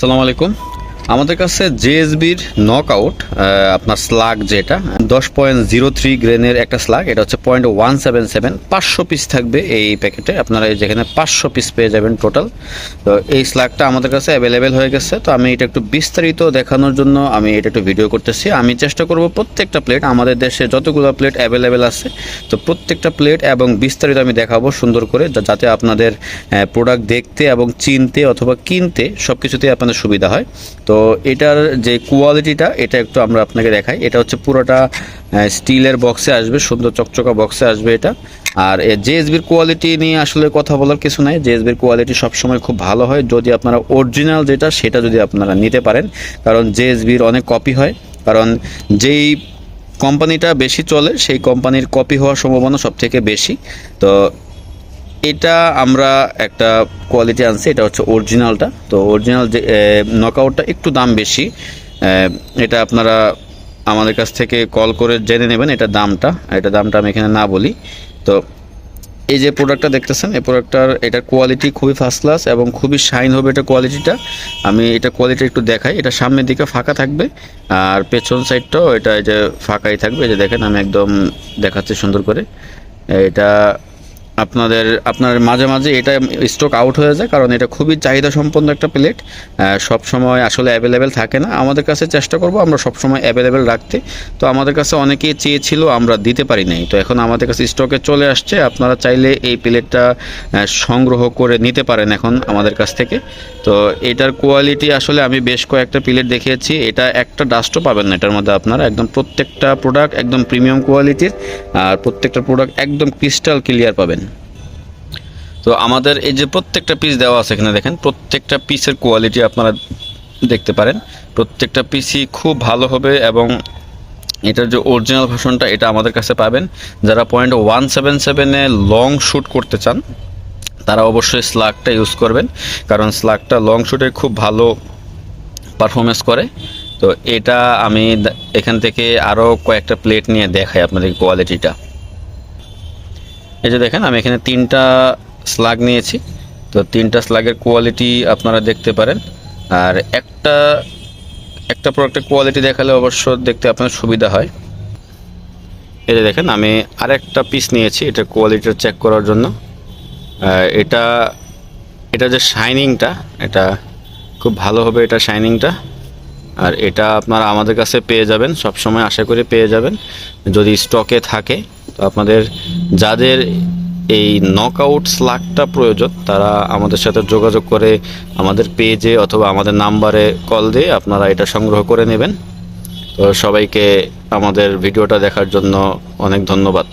আসসালামু আলাইকুম। আমাদের কাছে জেএসবির নক আউট আপনার স্লাগ যেটা, দশ পয়েন্ট জিরো থ্রি গ্রেনের একটা স্লাগ এটা হচ্ছে পয়েন্ট ওয়ান সেভেন সেভেন পাঁচশো পিস থাকবে এই প্যাকেটে আপনারা যেখানে পাঁচশো পিস পেয়ে যাবেন টোটাল তো এই স্লাগটা আমাদের কাছে অ্যাভেলেবেল হয়ে গেছে। তো আমি এটা একটু বিস্তারিত দেখানোর জন্য আমি এটা একটু ভিডিও করতেছি। আমি চেষ্টা করব প্রত্যেকটা প্লেট আমাদের দেশে যতগুলো প্লেট অ্যাভেলেবেল আছে, তো প্রত্যেকটা প্লেট এবং বিস্তারিত আমি দেখাবো সুন্দর করে যাতে আপনাদের প্রোডাক্ট দেখতে এবং চিনতে অথবা কিনতে সব কিছুতেই আপনাদের সুবিধা হয়। তো এটার যে কোয়ালিটিটা এটা একটু আমরা আপনাকে দেখাই। এটা হচ্ছে পুরোটা স্টিলের বক্সে আসবে, সুন্দর চকচকা বক্সে আসবে এটা। আর জে জেএসবির কোয়ালিটি নিয়ে আসলে কথা বলার কিছু নাই। জে জেএসবির কোয়ালিটি সবসময় খুব ভালো হয়। যদি আপনারা অরিজিনাল যেটা, সেটা যদি আপনারা নিতে পারেন, কারণ জে জেএসবির অনেক কপি হয়। কারণ যেই কোম্পানিটা বেশি চলে, সেই কোম্পানির কপি হওয়ার সম্ভাবনা সব থেকে বেশি। তো এটা আমরা একটা কোয়ালিটি আনছি, এটা হচ্ছে অরিজিনালটা তো অরিজিনাল যে নকআউটটা একটু দাম বেশি। এটা আপনারা আমাদের কাছ থেকে কল করে জেনে নেবেন এটা দামটা। এটা দামটা আমি এখানে না বলি। তো এই যে প্রোডাক্টটা দেখতেছেন, এই প্রোডাক্টটার এটার কোয়ালিটি খুবই ফার্স্ট ক্লাস এবং খুবই শাইন হবে এটা কোয়ালিটিটা আমি এটা কোয়ালিটি একটু দেখাই। এটা সামনের দিকে ফাঁকা থাকবে, আর পেছন সাইডটাও এটা এই যে ফাঁকাই থাকবে। এই যে দেখেন, আমি একদম দেখাচ্ছি সুন্দর করে। এটা আপনাদের, আপনার মাঝে মাঝে এটা স্টক আউট হয়ে যায়, কারণ এটা খুবই চাহিদা সম্পন্ন একটা প্লেট সব সময় আসলে অ্যাভেলেবেল থাকে না। আমাদের কাছে চেষ্টা করব আমরা সব সময় অ্যাভেলেবেল রাখতে। তো আমাদের কাছে অনেকেই চেয়েছিল, আমরা দিতে পারি নাই তো এখন আমাদের কাছে স্টকে চলে আসছে। আপনারা চাইলে এই প্লেটটা সংগ্রহ করে নিতে পারেন এখন আমাদের কাছ থেকে। তো এটার কোয়ালিটি আসলে আমি বেশ কয়েকটা প্লেট দেখিয়েছি। এটা একটা ডাস্টও পাবেন না এটার মধ্যে আপনারা। একদম প্রত্যেকটা প্রোডাক্ট একদম প্রিমিয়াম কোয়ালিটির আর প্রত্যেকটা প্রোডাক্ট একদম ক্রিস্টাল ক্লিয়ার পাবেন। তো আমাদের এই যে প্রত্যেকটা পিস দেওয়া আছে এখানে দেখেন, প্রত্যেকটা পিসের কোয়ালিটি আপনারা দেখতে পারেন। প্রত্যেকটা পিসই খুব ভালো হবে এবং এটার যে অরিজিনাল ভার্সনটা এটা আমাদের কাছে পাবেন। যারা পয়েন্ট ওয়ান সেভেন সেভেনে লং শ্যুট করতে চান, তারা অবশ্যই স্লাগটা ইউজ করবেন। কারণ স্লাগটা লং শ্যুটে খুব ভালো পারফরমেন্স করে। তো এটা আমি এখান থেকে আরও কয়েকটা প্লেট নিয়ে দেখাই আপনাদের কোয়ালিটিটা এই যে দেখেন, আমি এখানে তিনটা স্লাগ নিয়েছি। তো তিনটা স্লাগের কোয়ালিটি আপনারা দেখতে পারেন। আর একটা একটা প্রোডাক্টের কোয়ালিটি দেখালে অবশ্য দেখতে আপনার সুবিধা হয়। এটা দেখেন, আমি আরেকটা পিস নিয়েছি, এটা কোয়ালিটিটা চেক করার জন্য। এটা এটা যে শাইনিংটা এটা খুব ভালো হবে এটা শাইনিংটা আর এটা আপনারা আমাদের কাছে পেয়ে যাবেন সব সময় আশা করে পেয়ে যাবেন। যদি স্টকে থাকে, তো আপনাদের যাদের এই নকআউট স্লাগটা প্রয়োজন, তারা আমাদের সাথে যোগাযোগ করে আমাদের পেজে অথবা আমাদের নাম্বারে কল দিয়ে আপনারা এটা সংগ্রহ করে নেবেন। তো সবাইকে আমাদের ভিডিওটা দেখার জন্য অনেক ধন্যবাদ।